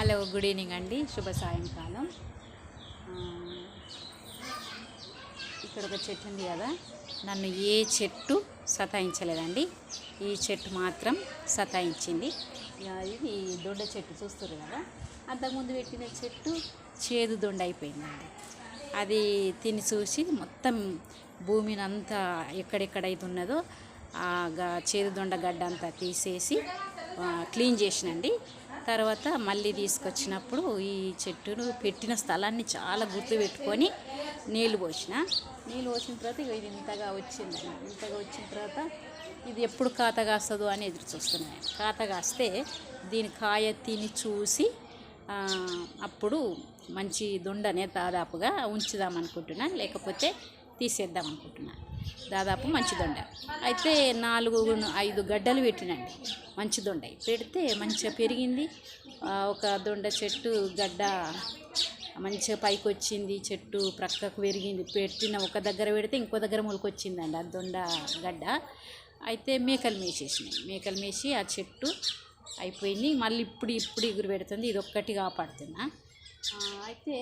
Hello good evening అండి. శుభ సాయంకాలం. ఇక్కడ ఒక చెట్టు ఉంది కదా. నన్ను ఏ చెట్టు సతాయించలేదండి. ఈ చెట్టు మాత్రం సతాయించింది. ఇది దొండ చెట్టు చూస్తారు కదా. అంతకుముందు పెట్టిన చెట్టు చేదు దొండ అయిపోయిందండి. అది తిని చూసి మొత్తం భూమిని అంతా ఎక్కడెక్కడైతే ఉన్నదో ఆ గ- చేదు దొండ గడ్డ అంతా తీసేసి క్లీన్ చేసినండి. తర్వాత మళ్ళీ తీసుకొచ్చినప్పుడు ఈ చెట్టును పెట్టిన స్థలాన్ని చాలా గుర్తు పెట్టుకొని నీళ్ళు పోసిన. నీళ్ళు పోసిన తర్వాత ఇక ఇది ఇంతగా వచ్చింది ఇంతగా వచ్చిన తర్వాత ఇది ఎప్పుడు కాత కాస్తుందో అని ఎదురు చూస్తున్నాను కాత కాస్తే దీని కాయ తిని చూసి అప్పుడు మంచి దొండనే దాదాపుగా ఉంచుదాం అనుకుంటున్నా. లేకపోతే తీసేద్దాం అనుకుంటున్నా. దాదాపు మంచిదొండ అయితే నాలుగు ఐదు గడ్డలు పెట్టినండి. మంచి దొండ పెడితే మంచిగా పెరిగింది. ఒక దొండ చెట్టు గడ్డ మంచిగా పైకి వచ్చింది చెట్టు ప్రక్కకు పెరిగింది. పెట్టిన ఒక దగ్గర పెడితే ఇంకో దగ్గర మొలకొచ్చిందండి ఆ దొండ గడ్డ. అయితే మేకలు మేసేసినాయి. మేకలు మేసి ఆ చెట్టు అయిపోయింది. మళ్ళీ ఇప్పుడు ఇప్పుడు ఎగురు పెడుతుంది ఇది ఒక్కటి కాపాడుతున్నా అయితే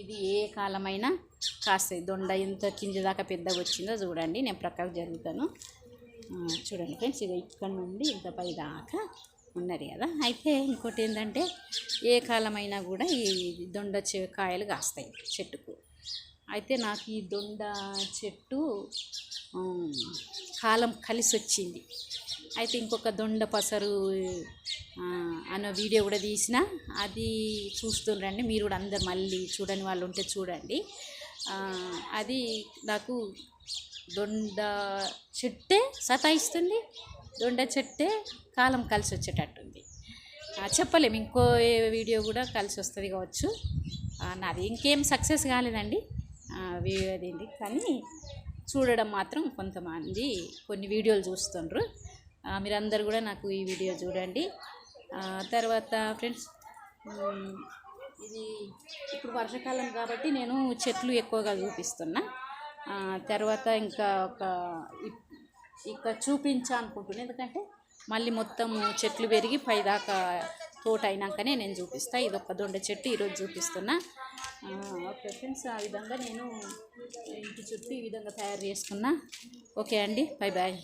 ఇది ఏ కాలమైనా కాస్తాయి. దొండ ఎంత కింది దాకా పెద్దగా వచ్చిందో చూడండి నేను ప్రక్కకు జరుగుతాను. చూడండి ఫ్రెండ్స్ ఇది ఇక్కడ నుండి ఇంత పై దాకా ఉన్నది కదా. అయితే ఇంకోటి ఏంటంటే ఏ కాలమైనా కూడా ఈ దొండ చె- కాయలు కాస్తాయి చెట్టుకు. అయితే నాకు ఈ దొండ చెట్టు కాలం కలిసి వచ్చింది అయితే ఇంకొక దొండ పసరు అన్న వీడియో కూడా తీసిన అది చూస్తుండండి మీరు కూడా అందరు మళ్ళీ చూడని వాళ్ళు ఉంటే చూడండి. అది నాకు దొండ చెట్టే సతాయిస్తుంది. దొండ చెట్టే కాలం కలిసి వచ్చేటట్టుంది చెప్పలేము. ఇంకో వీడియో కూడా కలిసి వస్తుంది కావచ్చు నాది ఇంకేం సక్సెస్ కాలేదండి. అదేంటి? కానీ చూడడం మాత్రం కొంతమంది కొన్ని వీడియోలు చూస్తుండ్రు. మీరందరూ కూడా నాకు ఈ వీడియో చూడండి. తర్వాత ఫ్రెండ్స్ ఇది ఇప్పుడు వర్షాకాలం కాబట్టి నేను చెట్లు ఎక్కువగా చూపిస్తున్నా. తర్వాత ఇంకా ఒక ఇప్- ఇక చూపించా అనుకుంటున్నాను ఎందుకంటే మళ్ళీ మొత్తం చెట్లు పెరిగి పైదాకా తోట అయినాకనే నేను చూపిస్తా. ఇది ఒక దొండ చెట్టు ఈరోజు చూపిస్తున్నా. ఓకే ఫ్రెండ్స్ ఆ విధంగా నేను చుట్టూ ఈ విధంగా తయారు చేసుకున్నా. ఓకే అండి. Bye bye